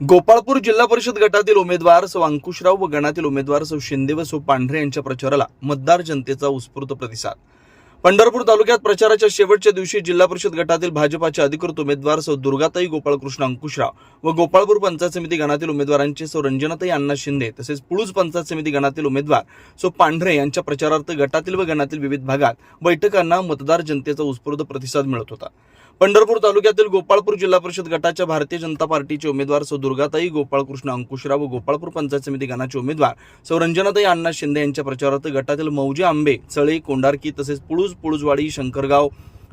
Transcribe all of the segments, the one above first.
गोपाळपूर जिल्हा परिषद गटातील उमेदवार सौ अंकुशराव व गणातील उमेदवार सौ शिंदे व सौ पांढरे यांच्या प्रचाराला मतदार जनतेचा उत्स्फूर्त प्रतिसाद. पंढरपूर तालुक्यात प्रचाराच्या शेवटच्या दिवशी जिल्हा परिषद गटातील भाजपाचे अधिकृत उमेदवार सौ दुर्गाताई गोपाळकृष्ण अंकुशराव व गोपाळपूर पंचायत समिती गणातील उमेदवारांचे सौ रंजनाताई अण्णा शिंदे तसेच पुळूज पंचायत समिती गणातील उमेदवार सौ पांढरे यांच्या प्रचारार्थ गटातील व गणातील विविध भागात बैठकांना मतदार जनतेचा उत्स्फूर्त प्रतिसाद मिळत होता. पंढरपूर तालुक्यातील गोपाळपूर जिल्हा परिषद गटाच्या भारतीय जनता पार्टीचे उमेदवार सौ दुर्गाताई गोपाळकृष्ण अंकुशराव व गोपाळपूर पंचायत समिती गणाचे उमेदवार सौ रंजनाताई अण्णा शिंदे यांच्या प्रचारार्थ गटातील मौजे आंबे चळे कोंडारकी तसेच पुळूज पुळूजवाडी शंकरगाव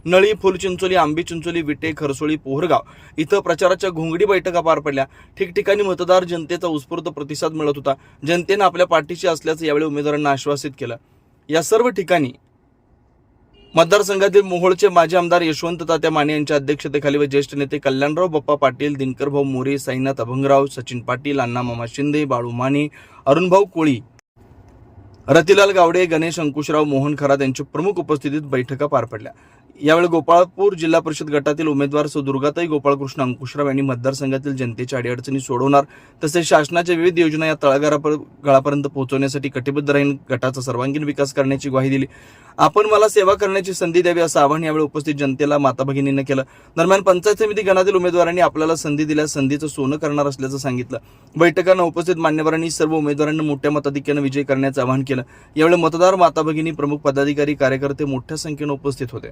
नळी फुलचिंचोली आंबी चिंचोली विटे खरसोळी पोहरगाव इथं प्रचाराच्या घोंगडी बैठका पार पडल्या. ठिकठिकाणी मतदार जनतेचा उत्स्फूर्त प्रतिसाद मिळत होता. जनतेनं आपल्या पाठीशी असल्याचं यावेळी उमेदवारांना आश्वासित केलं. या सर्व ठिकाणी मतदारसंघातील मोहोळचे माजी आमदार यशवंत तात्या माने यांच्या अध्यक्षतेखाली व ज्येष्ठ नेते कल्याणराव बाप्पा पाटील दिनकरभाऊ मोरे साईनाथ अभंगराव सचिन पाटील अण्णामामा शिंदे बाळू माने अरुणभाऊ कोळी रतिलाल गावडे गणेश अंकुशराव मोहन खरात यांच्या प्रमुख उपस्थितीत बैठका पार पडल्या. यावेळी गोपाळपूर जिल्हा परिषद गटातील उमेदवार सुदुर्गाताई गोपाळकृष्ण अंकुशराव यांनी मतदारसंघातील जनतेच्या अडीअडचणी सोडवणार तसेच शासनाच्या विविध योजना या तळागाळापर्यंत पोहोचवण्यासाठी कटिबद्ध राहील गटाचा सर्वांगीण विकास करण्याची ग्वाही दिली. आपण मला सेवा करण्याची संधी द्यावी असं आवाहन यावेळी उपस्थित जनतेला माता भगिनीनं केलं. दरम्यान पंचायत समिती गणातील उमेदवारांनी आपल्याला संधी दिल्यास संधीचं सोनं करणार असल्याचं सांगितलं. बैठकांना उपस्थित मान्यवरांनी सर्व उमेदवारांना मोठ्या मताधिक्यानं विजय करण्याचं आवाहन केलं. यावेळी मतदार माता भगिनी प्रमुख पदाधिकारी कार्यकर्ते मोठ्या संख्येनं उपस्थित होते.